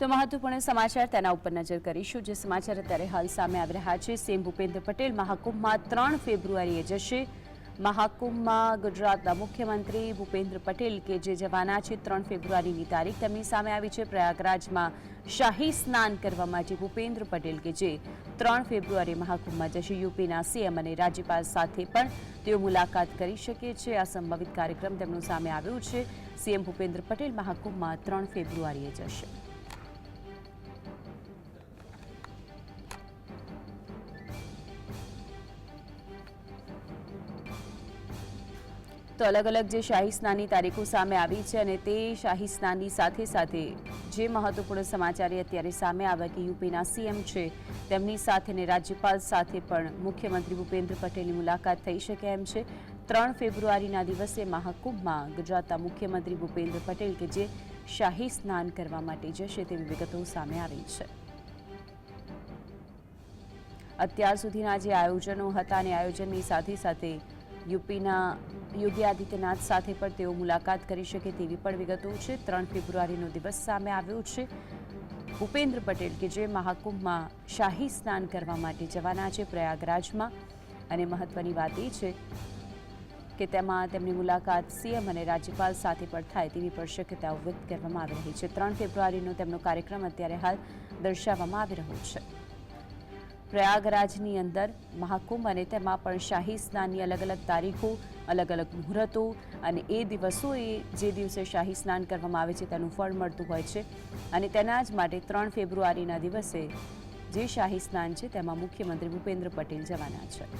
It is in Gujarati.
તો મહત્વપૂર્ણ સમાચાર તેના ઉપર નજર કરીશું, જે સમાચાર અત્યારે હાલ સામે આવી રહ્યા છે. સીએમ ભૂપેન્દ્ર પટેલ મહાકુંભમાં ત્રણ ફેબ્રુઆરીએ જશે. મહાકુંભમાં ગુજરાતના મુખ્યમંત્રી ભૂપેન્દ્ર પટેલ કે જે જવાના છે ત્રણ ફેબ્રુઆરીની તારીખ તેમની સામે આવી છે. પ્રયાગરાજમાં શાહી સ્નાન કરવા માટે ભૂપેન્દ્ર પટેલ કે જે ત્રણ ફેબ્રુઆરી મહાકુંભમાં જશે. યુપીના સીએમ અને રાજ્યપાલ સાથે પણ તેઓ મુલાકાત કરી શકે છે. આ સંભવિત કાર્યક્રમ તેમનું સામે આવ્યું છે. સીએમ ભૂપેન્દ્ર પટેલ મહાકુંભમાં ત્રણ ફેબ્રુઆરીએ જશે. તો અલગ અલગ જે શાહી સ્નાનની તારીખો સામે આવી છે અને તે શાહી સ્નાનની સાથે સાથે જે મહત્વપૂર્ણ સમાચાર અત્યારે સામે આવ્યા કે યુપીના સીએમ છે, તેમની સાથે ને રાજ્યપાલ સાથે પણ મુખ્યમંત્રી ભૂપેન્દ્ર પટેલની મુલાકાત થઈ શકે એમ છે. ત્રણ ફેબ્રુઆરીના દિવસે મહાકુંભમાં ગુજરાતના મુખ્યમંત્રી ભૂપેન્દ્ર પટેલ કે જે શાહી સ્નાન કરવા માટે જશે તેવી વિગતો સામે આવી છે. અત્યાર સુધીના જે આયોજનો હતા અને આયોજનની સાથે સાથે યુપીના યોગી આદિત્યનાથ સાથે પણ તેઓ મુલાકાત કરી શકે તેવી પણ વિગતો છે. ત્રણ ફેબ્રુઆરીનો દિવસ સામે આવ્યો છે. ભૂપેન્દ્ર પટેલ કે જે મહાકુંભમાં શાહી સ્નાન કરવા માટે જવાના છે પ્રયાગરાજમાં. અને મહત્વની વાત એ છે કે તેમાં તેમની મુલાકાત સીએમ અને રાજ્યપાલ સાથે પણ થાય તેવી પણ શક્યતાઓ વ્યક્ત કરવામાં આવી રહી છે. ત્રણ ફેબ્રુઆરીનો તેમનો કાર્યક્રમ અત્યારે હાલ દર્શાવવામાં આવી રહ્યો છે. પ્રયાગરાજની અંદર મહાકુંભ અને તેમાં પણ શાહી સ્નાનની અલગ અલગ તારીખો, અલગ અલગ મુહૂર્તો અને એ દિવસોએ જે દિવસે શાહી સ્નાન કરવામાં આવે છે તેનું ફળ મળતું હોય છે. અને તેના જ માટે ત્રણ ફેબ્રુઆરીના દિવસે જે શાહી સ્નાન છે તેમાં મુખ્યમંત્રી ભૂપેન્દ્ર પટેલ જવાના છે.